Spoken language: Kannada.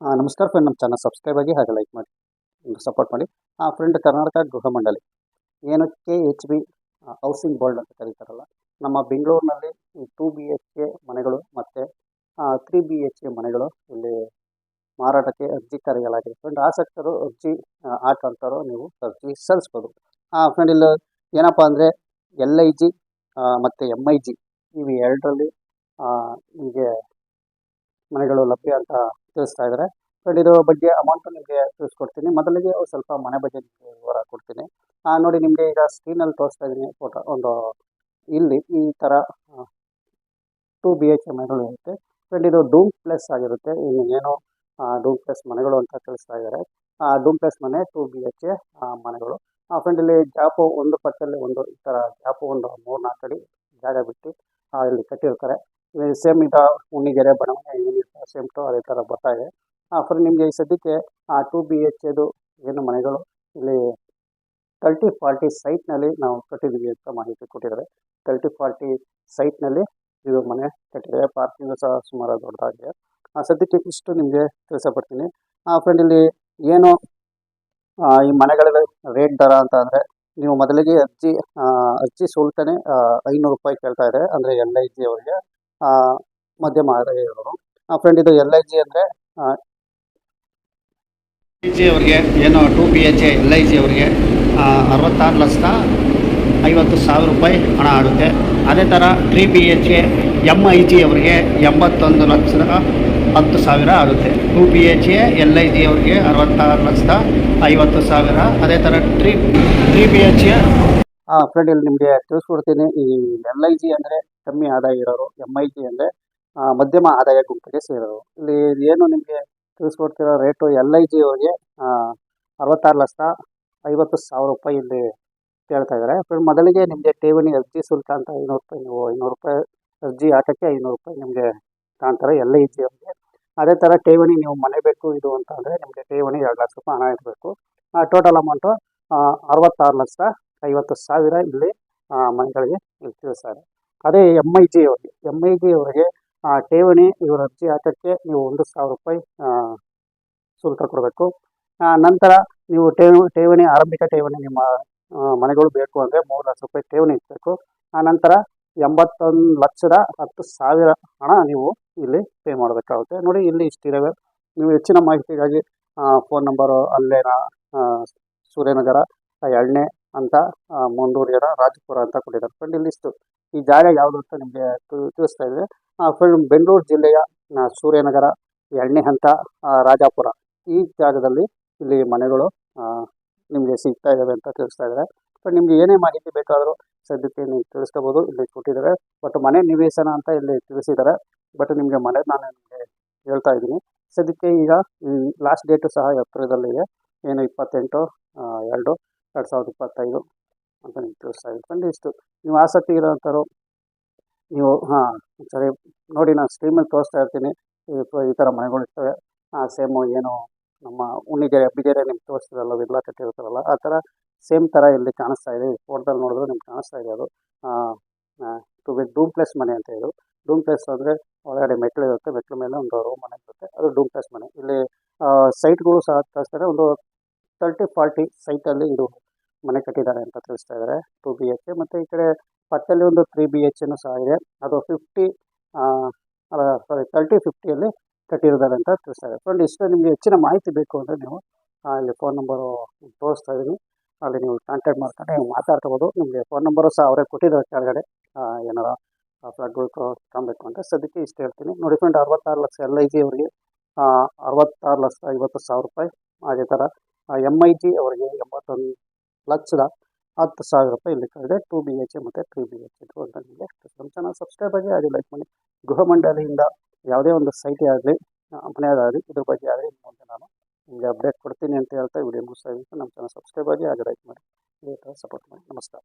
ನಮಸ್ಕಾರ ಫ್ರೆಂಡ್ ನಮ್ಮ ಚಾನಲ್ ಸಬ್ಸ್ಕ್ರೈಬ್ ಆಗಿ ಹಾಗೆ ಲೈಕ್ ಮಾಡಿ ಸಪೋರ್ಟ್ ಮಾಡಿ. ಆ ಫ್ರೆಂಡ್ ಕರ್ನಾಟಕ ಗೃಹ ಮಂಡಳಿ, ಏನು K H B housing board ಅಂತ ಕರೀತಾರಲ್ಲ, ನಮ್ಮ ಬೆಂಗಳೂರಿನಲ್ಲಿ ಟೂ ಬಿ ಎಚ್ ಕೆ ಮನೆಗಳು ಮತ್ತು ತ್ರೀ ಬಿ ಎಚ್ ಕೆ ಮನೆಗಳು ಇಲ್ಲಿ ಮಾರಾಟಕ್ಕೆ ಅರ್ಜಿ ಕರೆಯಲಾಗಿದೆ. ಫ್ರೆಂಡ್ ಆಸಕ್ತರು ಅರ್ಜಿ ಹಾಕಂತಾರೋ ನೀವು ಅರ್ಜಿ ಸಲ್ಲಿಸ್ಬೋದು. ಆ ಫ್ರೆಂಡ್ ಇಲ್ಲಿ ಏನಪ್ಪ ಅಂದರೆ ಎಲ್ ಐ ಜಿ ಮತ್ತು ಎಂ ಐ ಜಿ ಇವು ಎರಡರಲ್ಲಿ ನಿಮಗೆ ಮನೆಗಳು ಲಭ್ಯ ಅಂತ ತಿಳಿಸ್ತಾ ಇದ್ದಾರೆ. ಫ್ರೆಂಡ್ ಇದು ಬಗ್ಗೆ ಅಮೌಂಟ್ ನಿಮಗೆ ತಿಳಿಸ್ಕೊಡ್ತೀನಿ. ಮೊದಲಿಗೆ ಸ್ವಲ್ಪ ಮನೆ ಬಗ್ಗೆ ನಿಮಗೆ ವಿವರ ಕೊಡ್ತೀನಿ. ನೋಡಿ, ನಿಮಗೆ ಈಗ ಸ್ಕ್ರೀನಲ್ಲಿ ತೋರಿಸ್ತಾ ಇದ್ದೀನಿ ಫೋಟೋ ಒಂದು ಇಲ್ಲಿ ಈ ಥರ ಟೂ ಬಿ ಎಚ್ ಮನೆಗಳು ಇರುತ್ತೆ. ಫ್ರೆಂಡ್ ಇದು ಡೂಮ್ ಪ್ಲೇಸ್ ಆಗಿರುತ್ತೆ. ಇನ್ನು ಏನು ಡೂಮ್ ಪ್ಲೇಸ್ ಮನೆಗಳು ಅಂತ ತಿಳಿಸ್ತಾ ಇದ್ದಾರೆ. ಡೂಮ್ ಪ್ಲೇಸ್ ಮನೆ ಟೂ ಬಿ ಎಚ್ ಎ ಮನೆಗಳು. ಫ್ರೆಂಡ್ ಇಲ್ಲಿ ಗ್ಯಾಪು ಒಂದು ಪಕ್ಕದಲ್ಲಿ ಒಂದು, ಈ ಥರ ಗ್ಯಾಪು ಒಂದು ಮೂರು ನಾಲ್ಕು ಅಡಿ ಜಾಗ ಬಿಟ್ಟು ಇಲ್ಲಿ ಕಟ್ಟಿರ್ತಾರೆ. ಸೇಮ್ ಈಗ ಉಣ್ಣಿಗೆರೆ ಬಡವಣೆ ಸೇಮ್ ಟು ಅದೇ ಥರ ಬರ್ತಾ ಇದೆ. ನಿಮಗೆ ಈ ಸದ್ಯಕ್ಕೆ ಟು ಬಿ ಎಚ್ ಎದು ಏನು ಮನೆಗಳು ಇಲ್ಲಿ ತರ್ಟಿ ಫಾರ್ಟಿ ಸೈಟ್ನಲ್ಲಿ ನಾವು ಕಟ್ಟಿದ್ದೀವಿ ಅಂತ ಮಾಹಿತಿ ಕೊಟ್ಟಿದ್ದಾರೆ. ತರ್ಟಿ ಫಾರ್ಟಿ ಸೈಟ್ನಲ್ಲಿ ಇದು ಮನೆ ಕಟ್ಟಿದ್ದಾರೆ. ಪಾರ್ಕಿಂಗ್ ಸಹ ಸುಮಾರು ದೊಡ್ಡದಾಗಿದೆ. ಆ, ಸದ್ಯಕ್ಕೆ ಇಷ್ಟು ನಿಮಗೆ ತಿಳಿಸಪಡ್ತೀನಿ ಫ್ರೆಂಡ್ ಇಲ್ಲಿ ಏನು ಈ ಮನೆಗಳ ರೇಟ್ ದರ ಅಂತ ಅಂದರೆ ನೀವು ಮೊದಲಿಗೆ ಅರ್ಜಿ ಅರ್ಜಿ ಶುಲ್ಕನೇ ಐನೂರು ರೂಪಾಯಿ ಕೇಳ್ತಾ ಇದೆ ಅಂದರೆ ಎಲ್ ಐ ಜಿ ಅವರಿಗೆ ಮಧ್ಯಮ ಆದಾಯ ಇರೋರು ಫ್ರೆಂಡ್ ಇದು ಎಲ್ ಐ ಜಿ ಅಂದರೆ ಐ ಜಿ ಅವರಿಗೆ ಏನು two B H A L I G ಅವರಿಗೆ ಅರವತ್ತಾರು ಲಕ್ಷದ ಐವತ್ತು ಸಾವಿರ ರೂಪಾಯಿ ಹಣ ಆಗುತ್ತೆ. ಅದೇ ಥರ three B H A M I G ಅವರಿಗೆ ಎಂಬತ್ತೊಂದು ಲಕ್ಷದ ಹತ್ತು ಸಾವಿರ ಆಗುತ್ತೆ. Two B H A L I G ಅವರಿಗೆ ಅರವತ್ತಾರು ಲಕ್ಷದ ಐವತ್ತು ಸಾವಿರ. ಅದೇ ಥರ three three B H A friend ಇಲ್ಲಿ ನಿಮಗೆ ತಿಳಿಸ್ಕೊಡ್ತೀನಿ. ಈ ಎಲ್ ಐ ಜಿ ಅಂದರೆ ಕಮ್ಮಿ ಆದಾಯ ಇರೋರು ಎಂ ಐ ಜಿ ಅಂದರೆ ಮಧ್ಯಮ ಆದಾಯ ಗುಂಪಿಗೆ ಸೇರೋರು. ಇಲ್ಲಿ ಏನು ನಿಮಗೆ ತಿಳಿಸ್ಕೊಡ್ತಿರೋ ರೇಟು ಎಲ್ ಐ ಜಿ ಅವರಿಗೆ ಅರವತ್ತಾರು ಲಕ್ಷ ಐವತ್ತು ಸಾವಿರ ರೂಪಾಯಿ ಇಲ್ಲಿ ಕೇಳ್ತಾ ಇದ್ದಾರೆ ಫ್ರೆಂಡ್ ಮೊದಲಿಗೆ ನಿಮಗೆ ಠೇವಣಿ ಅರ್ಜಿ ಶುಲ್ಕ ಅಂತ ಐನೂರು ರೂಪಾಯಿ, ನೀವು ಐನೂರು ರೂಪಾಯಿ ಅರ್ಜಿ ಹಾಕೋಕ್ಕೆ ಐನೂರು ರೂಪಾಯಿ ನಿಮಗೆ ಕಾಣ್ತಾರೆ ಎಲ್ ಐ ಜಿ ಅವರಿಗೆ. ಅದೇ ಥರ ಠೇವಣಿ ನೀವು ಮನೆ ಬೇಕು, ಇದು ಅಂತ ಅಂದರೆ ನಿಮಗೆ ಠೇವಣಿ ಎರಡು ಲಕ್ಷ ರೂಪಾಯಿ ಹಣ ಇರಬೇಕು. ಟೋಟಲ್ ಅಮೌಂಟು ಅರವತ್ತಾರು ಲಕ್ಷ ಐವತ್ತು ಸಾವಿರ ಇಲ್ಲಿ ಮನೆಗಳಿಗೆ ತಿಳಿಸ್ತಾರೆ ಅದೇ ಎಂ ಐ ಜಿ ಅವರಿಗೆ ಎಂ ಐ ಜಿ ಅವರಿಗೆ ಆ, ಠೇವಣಿ ಇವರು ಅರ್ಜಿ ಹಾಕೋಕ್ಕೆ ನೀವು ಒಂದು ಸಾವಿರ ರೂಪಾಯಿ ಶುಲ್ಕ ಕೊಡಬೇಕು. ನಂತರ ನೀವು ಠೇವಣಿ ಆರಂಭಿಕ ಠೇವಣಿ ನಿಮ್ಮ ಮನೆಗಳು ಬೇಕು ಅಂದರೆ ಮೂರು ಲಕ್ಷ ರೂಪಾಯಿ ಠೇವಣಿ ಇಡಬೇಕು. ನಂತರ ಎಂಬತ್ತೊಂದು ಲಕ್ಷದ ಹತ್ತು ಸಾವಿರ ಹಣ ನೀವು ಇಲ್ಲಿ ಪೇ ಮಾಡಬೇಕಾಗುತ್ತೆ. ನೋಡಿ ಇಲ್ಲಿ ಇಷ್ಟಿದ್ದಾವೆ ನೀವು ಹೆಚ್ಚಿನ ಮಾಹಿತಿಗಾಗಿ ಫೋನ್ ನಂಬರು ಅಲ್ಲೇನ ಸೂರ್ಯನಗರ ಎಳ್ಳೆ ಅಂತ ಆ, ಮುಂಡೂರಿಯರ ರಾಜಪುರ ಅಂತ ಕೊಟ್ಟಿದ್ದಾರೆ. ಫ್ರೆಂಡ್ ಇಲ್ಲಿ ಇಷ್ಟು ಈ ಜಾಗ ಯಾವುದು ಅಂತ ನಿಮಗೆ ತಿಳಿಸ್ತಾ ಇದೆ ಬೆಂಗಳೂರು ಜಿಲ್ಲೆಯ ಸೂರ್ಯನಗರ ಎಣ್ಣೆ ಹಂತ ರಾಜಾಪುರ ಈ ಜಾಗದಲ್ಲಿ ಇಲ್ಲಿ ಮನೆಗಳು ನಿಮಗೆ ಸಿಗ್ತಾ ಇದ್ದಾವೆ ಅಂತ ತಿಳಿಸ್ತಾ ಇದ್ದಾರೆ ಬಟ್ ನಿಮಗೆ ಏನೇ ಮಾಹಿತಿ ಬೇಕಾದರೂ ಸದ್ಯಕ್ಕೆ ನೀವು ತಿಳಿಸ್ಕೋಬೋದು, ಇಲ್ಲಿ ಕೊಟ್ಟಿದ್ದಾರೆ. ಬಟ್ ಮನೆ ನಿವೇಶನ ಅಂತ ಇಲ್ಲಿ ತಿಳಿಸಿದ್ದಾರೆ. ಬಟ್ ನಿಮಗೆ ಮನೆ ನಾನು ನಿಮಗೆ ಹೇಳ್ತಾ ಇದ್ದೀನಿ. ಸದ್ಯಕ್ಕೆ ಈಗ ಲಾಸ್ಟ್ ಡೇಟು ಸಹ ಎಪ್ರಿಲಲ್ಲಿದೆ ಏನು ಇಪ್ಪತ್ತೆಂಟು ಎರಡು ಎರಡು ಸಾವಿರದ ಇಪ್ಪತ್ತೈದು ಅಂತ ನಿಮ್ಗೆ ತಿಳಿಸ್ತಾ ಇದ್ದೀನಿ ಫ್ರೆಂಡ್ ಇಷ್ಟು. ನೀವು ಆಸಕ್ತಿ ಇರೋಂಥವ್ರು ನೀವು, ಹಾಂ, ಸರಿ. ನೋಡಿ, ನಾನು ಸ್ಟ್ರೀಮಲ್ಲಿ ತೋರಿಸ್ತಾ ಇರ್ತೀನಿ. ಈ ಥರ ಮನೆಗಳು ಇರ್ತವೆ. ಸೇಮು ಏನು ನಮ್ಮ ಉಣ್ಣಿಗೆರೆ, ಅಬ್ಬಿಗೆರೆ ನಿಮ್ಗೆ ತೋರಿಸ್ತಿರಲ್ಲ ವಿರ್ಲಾ ಕಟ್ಟಿರ್ತಾರಲ್ಲ ಆ ಥರ ಸೇಮ್ ಥರ ಇಲ್ಲಿ ಕಾಣಿಸ್ತಾ ಇದೆ. ಫೋಟೋದಲ್ಲಿ ನೋಡಿದ್ರೆ ನಿಮ್ಗೆ ಕಾಣಿಸ್ತಾ ಇದೆ ಅದು. ಟು ಬಿ ಡೂಮ್ ಪ್ಲೇಸ್ ಮನೆ ಅಂತ ಇದು. ಡೂಮ್ ಪ್ಲೇಸ್ ಅಂದರೆ ಒಳಗಡೆ ಮೆಟ್ಲು ಇರುತ್ತೆ. ಮೆಟ್ಲ ಮೇಲೆ ಒಂದು ರೂಮ್ ಮನೆ ಇರುತ್ತೆ. ಅದು ಡೂಮ್ ಪ್ಲೇಸ್ ಮನೆ. ಇಲ್ಲಿ ಸೈಟ್ಗಳು ಸಹ ತರಿಸ್ತಾರೆ. ಒಂದು ತರ್ಟಿ ಫಾರ್ಟಿ ಸೈಟಲ್ಲಿ ಇದು ಮನೆ ಕಟ್ಟಿದ್ದಾರೆ ಅಂತ ತಿಳಿಸ್ತಾ ಇದ್ದಾರೆ. ಟು ಬಿ ಎಚ್ ಮತ್ತು ಈ ಕಡೆ ಪಕ್ಕದಲ್ಲಿ ಒಂದು ತ್ರೀ ಬಿ ಎಚ್ ಸಹ ಇದೆ. ಅದು ಫಿಫ್ಟಿ ಸಾರಿ ತರ್ಟಿ ಫಿಫ್ಟಿಯಲ್ಲಿ ಕಟ್ಟಿರ್ತಾರೆ ಅಂತ ತಿಳಿಸ್ತಾರೆ ಫ್ರೆಂಡ್ ಇಷ್ಟು ನಿಮಗೆ ಹೆಚ್ಚಿನ ಮಾಹಿತಿ ಬೇಕು ಅಂದರೆ ನೀವು ಇಲ್ಲಿ ಫೋನ್ ನಂಬರು ತೋರಿಸ್ತಾ ಇದ್ದೀನಿ. ಅಲ್ಲಿ ನೀವು ಕಾಂಟ್ಯಾಕ್ಟ್ ಮಾಡ್ಕೊಂಡು ನೀವು ಮಾತಾಡ್ಕೋಬೋದು. ನಿಮಗೆ ಫೋನ್ ನಂಬರು ಸಹ ಅವರೇ ಕೊಟ್ಟಿದ್ದಾರೆ ಕೆಳಗಡೆ. ಏನಾರ ಫ್ಲಾಟ್ಗಳು ತಗೊಬೇಕು ಅಂತ ಸದ್ಯಕ್ಕೆ ಇಷ್ಟು ಹೇಳ್ತೀನಿ. ನೋಡಿ ಫ್ರೆಂಡ್ ಅರವತ್ತಾರು ಲಕ್ಷ ಎಲ್ ಐ ಜಿ ಅವರಿಗೆ ಅರವತ್ತಾರು ಲಕ್ಷ ಐವತ್ತು ಸಾವಿರ ರೂಪಾಯಿ ಅದೇ ಥರ ಎಂ ಐ ಜಿ ಅವರಿಗೆ ಎಂಬತ್ತೊಂದು ಲಕ್ಷದ ಹತ್ತು ಸಾವಿರ ರೂಪಾಯಿ ಇಲ್ಲಿ ಕಳೆದ. ಟು ಬಿ ಎಚ್ ಮತ್ತು ತ್ರೀ ಬಿ ಎಚ್ ಎ ಅಂತ ನಿಮಗೆ ನಮ್ಮ ಚಾನಲ್ ಸಬ್ಸ್ಕ್ರೈಬ್ ಆಗಿ ಅದು ಲೈಕ್ ಮಾಡಿ. ಗೃಹ ಮಂಡಳಿಯಿಂದ ಯಾವುದೇ ಒಂದು ಸೈಟೇ ಆಗಲಿ ಮನೆಯದಾಗಲಿ ಇದ್ರ ಬಗ್ಗೆ ಆಗಲಿ ಮುಂದೆ ನಾನು ನಿಮಗೆ ಅಪ್ಡೇಟ್ ಕೊಡ್ತೀನಿ ಅಂತ ಹೇಳ್ತಾ ವಿಡಿಯೋ ಮುಗಿಸ್ತಾ ಇದ್ದೀನಿ. ನಮ್ಮ ಚಾನಲ್ ಸಬ್ಸ್ಕ್ರೈಬ್ ಆಗಿ ಅದು ಲೈಕ್ ಮಾಡಿ. ಇದೇ ಥರ ಸಪೋರ್ಟ್ ಮಾಡಿ. ನಮಸ್ಕಾರ.